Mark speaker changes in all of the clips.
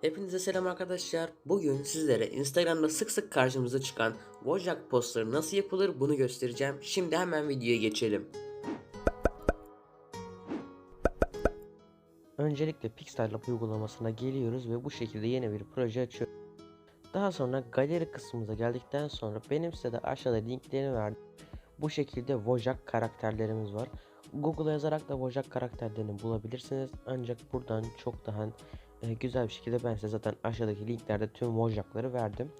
Speaker 1: Hepinize selam arkadaşlar. Bugün sizlere Instagram'da sık sık karşımıza çıkan Wojak postları nasıl yapılır bunu göstereceğim. Şimdi hemen videoya geçelim.
Speaker 2: Öncelikle Pixarlab uygulamasına geliyoruz ve bu şekilde yeni bir proje açıyoruz. Daha sonra galeri kısmımıza geldikten sonra benim size de aşağıda linklerini verdim. Bu şekilde Wojak karakterlerimiz var. Google'a yazarak da Wojak karakterlerini bulabilirsiniz. Ancak buradan çok daha e, güzel bir şekilde ben size zaten aşağıdaki linklerde tüm Wojak'ları verdim.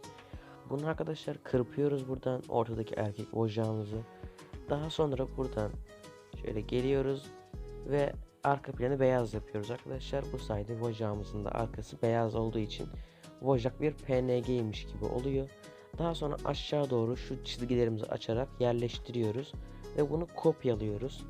Speaker 2: Bunu arkadaşlar kırpıyoruz buradan ortadaki erkek Wojak'ımızı. Daha sonra buradan şöyle geliyoruz ve arka planı beyaz yapıyoruz arkadaşlar. Bu sayede Wojak'ımızın da arkası beyaz olduğu için Wojak bir PNG'ymiş gibi oluyor. Daha sonra aşağı doğru şu çizgilerimizi açarak yerleştiriyoruz ve bunu kopyalıyoruz.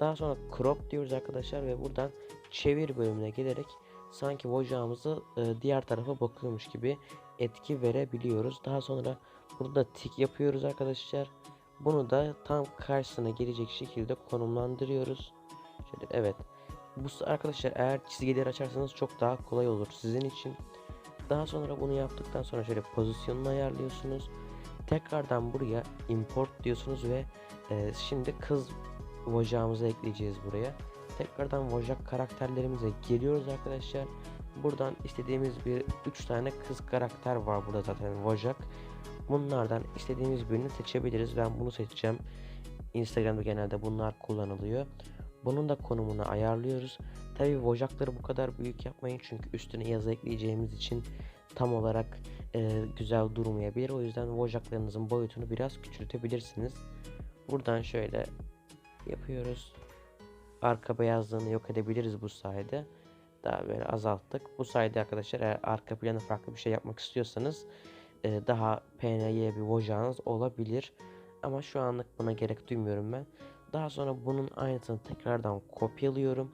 Speaker 2: Daha sonra crop diyoruz arkadaşlar ve buradan çevir bölümüne gelerek sanki Wojak'ımızı e, diğer tarafa bakıyormuş gibi etki verebiliyoruz. Daha sonra burada tik yapıyoruz arkadaşlar. Bunu da tam karşısına gelecek şekilde konumlandırıyoruz. Şöyle evet. Bu arkadaşlar eğer çizgileri açarsanız çok daha kolay olur sizin için. Daha sonra bunu yaptıktan sonra şöyle pozisyonunu ayarlıyorsunuz. Tekrardan buraya import diyorsunuz ve e, şimdi kız vojağımızı ekleyeceğiz buraya. Tekrardan vojak karakterlerimize geliyoruz arkadaşlar. Buradan istediğimiz bir 3 tane kız karakter var burada zaten vojak. Bunlardan istediğimiz birini seçebiliriz. Ben bunu seçeceğim. Instagram'da genelde bunlar kullanılıyor. Bunun da konumunu ayarlıyoruz. Tabi Vojak'ları bu kadar büyük yapmayın çünkü üstüne yazı ekleyeceğimiz için tam olarak e, güzel durmayabilir. O yüzden Vojak'larınızın boyutunu biraz küçültebilirsiniz. Buradan şöyle yapıyoruz. Arka beyazlığını yok edebiliriz bu sayede. Daha böyle azalttık. Bu sayede arkadaşlar eğer arka planı farklı bir şey yapmak istiyorsanız e, daha PNG bir Vojak'ınız olabilir. Ama şu anlık buna gerek duymuyorum ben. Daha sonra bunun aynısını tekrardan kopyalıyorum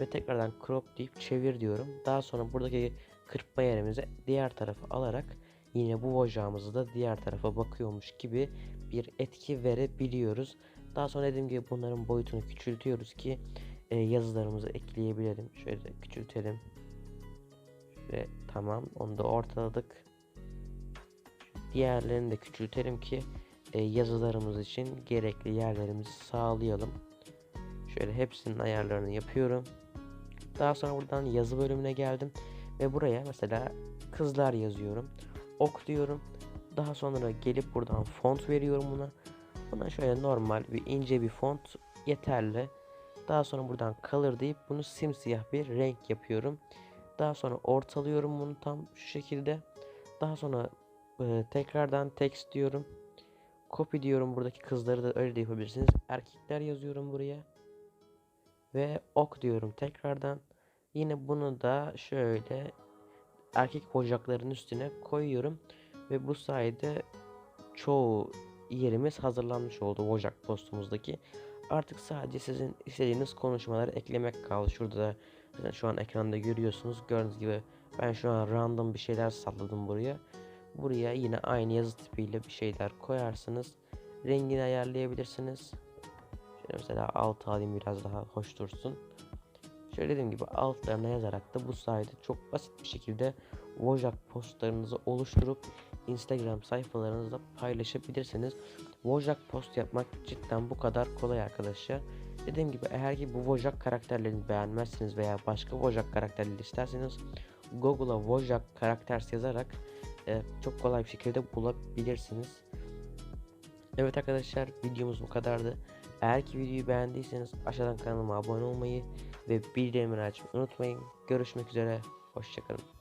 Speaker 2: ve tekrardan crop deyip çevir diyorum. Daha sonra buradaki kırpma yerimize diğer tarafı alarak yine bu vojağımızı da diğer tarafa bakıyormuş gibi bir etki verebiliyoruz. Daha sonra dediğim gibi bunların boyutunu küçültüyoruz ki e, yazılarımızı ekleyebilelim. Şöyle küçültelim. Ve tamam onu da ortaladık. Diğerlerini de küçültelim ki e, yazılarımız için gerekli yerlerimizi sağlayalım. Şöyle hepsinin ayarlarını yapıyorum. Daha sonra buradan yazı bölümüne geldim ve buraya mesela kızlar yazıyorum. Ok diyorum. Daha sonra gelip buradan font veriyorum buna. Buna şöyle normal bir ince bir font yeterli. Daha sonra buradan color deyip bunu simsiyah bir renk yapıyorum. Daha sonra ortalıyorum bunu tam şu şekilde. Daha sonra e, tekrardan text diyorum. Copy diyorum buradaki kızları da öyle de yapabilirsiniz. Erkekler yazıyorum buraya. Ve ok diyorum tekrardan. Yine bunu da şöyle erkek ocakların üstüne koyuyorum. Ve bu sayede çoğu yerimiz hazırlanmış oldu ocak postumuzdaki. Artık sadece sizin istediğiniz konuşmaları eklemek kaldı. Şurada da zaten şu an ekranda görüyorsunuz. Gördüğünüz gibi ben şu an random bir şeyler salladım buraya. Buraya yine aynı yazı tipiyle bir şeyler koyarsınız. Rengini ayarlayabilirsiniz. Şöyle mesela alt alayım biraz daha hoş dursun. Şöyle dediğim gibi altlarına yazarak da bu sayede çok basit bir şekilde Wojak postlarınızı oluşturup Instagram sayfalarınızda paylaşabilirsiniz. Wojak post yapmak cidden bu kadar kolay arkadaşlar. Dediğim gibi eğer ki bu Wojak karakterlerini beğenmezsiniz veya başka Wojak karakterleri isterseniz Google'a Wojak karakters yazarak e, çok kolay bir şekilde bulabilirsiniz. Evet arkadaşlar videomuz bu kadardı. Eğer ki videoyu beğendiyseniz aşağıdan kanalıma abone olmayı ve bildirimleri açmayı unutmayın. Görüşmek üzere. Hoşçakalın.